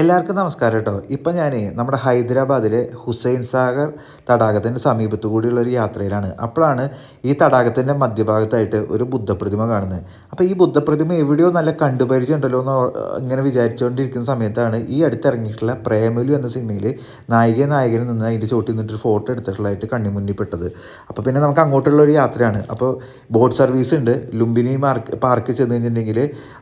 എല്ലാവർക്കും നമസ്കാരം കേട്ടോ. ഇപ്പം ഞാൻ നമ്മുടെ ഹൈദരാബാദിലെ ഹുസൈൻ സാഗർ തടാകത്തിന്റെ സമീപത്തു കൂടിയുള്ള ഒരു യാത്രയിലാണ്. അപ്പോഴാണ് ഈ തടാകത്തിന്റെ മധ്യഭാഗത്തായിട്ട് ഒരു ബുദ്ധപ്രതിമ കാണുന്നത്. അപ്പോൾ ഈ ബുദ്ധപ്രതിമ എവിടെയോ നല്ല കണ്ടുപരിചയം ഉണ്ടല്ലോ എന്ന് ഇങ്ങനെ വിചാരിച്ചുകൊണ്ടിരിക്കുന്ന സമയത്താണ് ഈ അടുത്തിറങ്ങിയിട്ടുള്ള പ്രേമലു എന്ന സിനിമയിൽ നായിക നായകനിൽ നിന്ന് അതിന്റെ ചോട്ടിൽ നിന്നിട്ട് ഫോട്ടോ എടുത്തിട്ടുള്ളതായിട്ട് കണ്ണി മുന്നിൽ പെട്ടത് അപ്പോൾ പിന്നെ നമുക്ക് അങ്ങോട്ടുള്ള ഒരു യാത്രയാണ്. അപ്പോൾ ബോട്ട് സർവീസ് ഉണ്ട്. ലുംബിനി മാർക്ക് പാർക്കിൽ ചെന്ന് കഴിഞ്ഞിട്ടുണ്ടെങ്കിൽ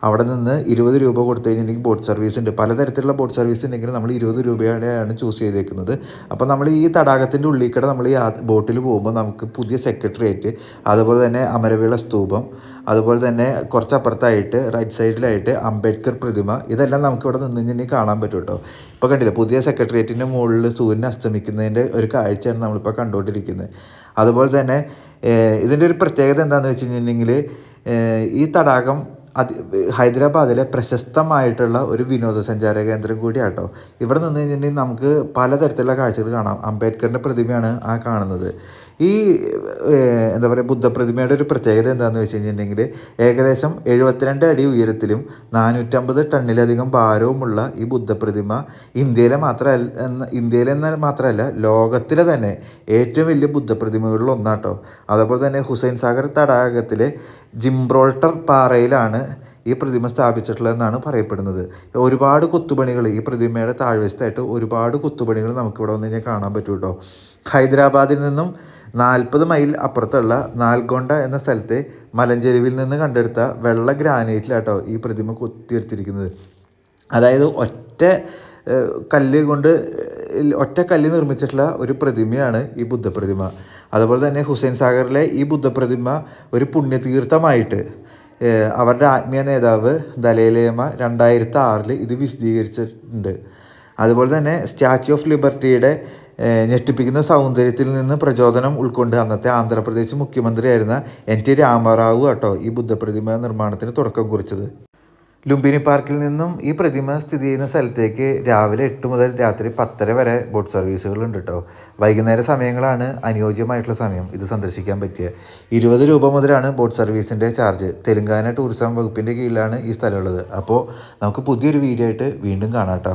അവിടെ നിന്ന് ഇരുപത് രൂപ കൊടുത്തു കഴിഞ്ഞിട്ടുണ്ടെങ്കിൽ ബോട്ട് സർവീസ് ഉണ്ട്. പലതരത്തിലുള്ള സർവീസ് ഉണ്ടെങ്കിൽ നമ്മൾ ഇരുപത് രൂപയുടെയാണ് ചൂസ് ചെയ്തേക്കുന്നത്. അപ്പോൾ നമ്മൾ ഈ തടാകത്തിന്റെ ഉള്ളിൽ കൂടെ നമ്മൾ ഈ ബോട്ടിൽ പോകുമ്പോൾ നമുക്ക് പുതിയ സെക്രട്ടറിയേറ്റ് അതുപോലെ തന്നെ അമരവിള സ്തൂപം അതുപോലെ തന്നെ കുറച്ചപ്പുറത്തായിട്ട് റൈറ്റ് സൈഡിലായിട്ട് അംബേദ്കർ പ്രതിമ ഇതെല്ലാം നമുക്ക് ഇവിടെ നിന്ന് തന്നെ കാണാൻ പറ്റും കേട്ടോ. ഇപ്പോൾ കണ്ടില്ല പുതിയ സെക്രട്ടേറിയറ്റിന്റെ മുകളിൽ സൂര്യൻ അസ്തമിക്കുന്നതിന്റെ ഒരു കാഴ്ചയാണ് നമ്മളിപ്പോൾ കണ്ടുകൊണ്ടിരിക്കുന്നത്. അതുപോലെ തന്നെ ഇതിന്റെ ഒരു പ്രത്യേകത എന്താണെന്ന് വെച്ച് കഴിഞ്ഞിട്ടുണ്ടെങ്കിൽ ഈ തടാകം അതി ഹൈദരാബാദിലെ പ്രശസ്തമായിട്ടുള്ള ഒരു വിനോദസഞ്ചാര കേന്ദ്രം കൂടിയാട്ടോ. ഇവിടെ നിന്ന് കഴിഞ്ഞിട്ടുണ്ടെങ്കിൽ നമുക്ക് പലതരത്തിലുള്ള കാഴ്ചകൾ കാണാം. അംബേദ്കറിന്റെ പ്രതിമയാണ് ആ കാണുന്നത്. ഈ എന്താ പറയുക ബുദ്ധപ്രതിമയുടെ ഒരു പ്രത്യേകത എന്താണെന്ന് വെച്ച് കഴിഞ്ഞിട്ടുണ്ടെങ്കിൽ ഏകദേശം എഴുപത്തിരണ്ട് അടി ഉയരത്തിലും നാനൂറ്റമ്പത് ടണ്ണിലധികം ഭാരവുമുള്ള ഈ ബുദ്ധപ്രതിമ ഇന്ത്യയിലെ മാത്രമല്ല ഇന്ത്യയിലെ മാത്രമല്ല ലോകത്തിലെ തന്നെ ഏറ്റവും വലിയ ബുദ്ധപ്രതിമകളിൽ ഒന്നാട്ടോ. അതേപോലെ തന്നെ ഹുസൈൻ സാഗർ തടാകത്തിലെ ജിംബ്രോൾട്ടർ പാറയിലാണ് ഈ പ്രതിമ സ്ഥാപിച്ചിട്ടുള്ളതെന്നാണ് പറയപ്പെടുന്നത്. ഒരുപാട് കൊത്തുപണികൾ ഈ പ്രതിമയുടെ താഴ്വശത്തായിട്ട് ഒരുപാട് കൊത്തുപണികൾ നമുക്കിവിടെ വന്ന് കഴിഞ്ഞാൽ കാണാൻ പറ്റും കേട്ടോ ഹൈദരാബാദിൽ നിന്നും നാൽപ്പത് മൈൽ അപ്പുറത്തുള്ള നാൽഗൊണ്ട എന്ന സ്ഥലത്തെ മലഞ്ചെരുവിൽ നിന്ന് കണ്ടെടുത്ത വെള്ള ഗ്രാനൈറ്റിലാട്ടോ ഈ പ്രതിമ കൊത്തിയെടുത്തിരിക്കുന്നത്. അതായത് ഒറ്റ കല്ല് കൊണ്ട് ഒറ്റ കല്ല് നിർമ്മിച്ചിട്ടുള്ള ഒരു പ്രതിമയാണ് ഈ ബുദ്ധപ്രതിമ. അതുപോലെ തന്നെ ഹുസൈൻ സാഗറിലെ ഈ ബുദ്ധപ്രതിമ ഒരു പുണ്യതീർത്ഥമായിട്ട് അവരുടെ ആത്മീയ നേതാവ് ദലൈലേമ രണ്ടായിരത്തി ആറിൽ ഇത് വിശദീകരിച്ചിട്ടുണ്ട്. അതുപോലെ തന്നെ സ്റ്റാച്യു ഓഫ് ലിബർട്ടിയുടെ ഞെട്ടിപ്പിക്കുന്ന സൗന്ദര്യത്തിൽ നിന്ന് പ്രചോദനം ഉൾക്കൊണ്ട് അന്നത്തെ ആന്ധ്രാപ്രദേശ് മുഖ്യമന്ത്രിയായിരുന്ന എൻ ടി രാമറാവു കേട്ടോ ഈ ബുദ്ധപ്രതിമ നിർമ്മാണത്തിന് തുടക്കം കുറിച്ചത്. ലുംബിനി പാർക്കിൽ നിന്നും ഈ പ്രതിമ സ്ഥിതി ചെയ്യുന്ന സ്ഥലത്തേക്ക് രാവിലെ എട്ട് മുതൽ രാത്രി പത്തര വരെ ബോട്ട് സർവീസുകൾ ഉണ്ട് കേട്ടോ. വൈകുന്നേര സമയങ്ങളാണ് അനുയോജ്യമായിട്ടുള്ള സമയം ഇത് സന്ദർശിക്കാൻ പറ്റിയ. ഇരുപത് രൂപ മുതലാണ് ബോട്ട് സർവീസിന്റെ ചാർജ്. തെലുങ്കാന ടൂറിസം വകുപ്പിന്റെ കീഴിലാണ് ഈ സ്ഥലമുള്ളത്. അപ്പോൾ നമുക്ക് പുതിയൊരു വീഡിയോ ആയിട്ട് വീണ്ടും കാണാം കേട്ടോ.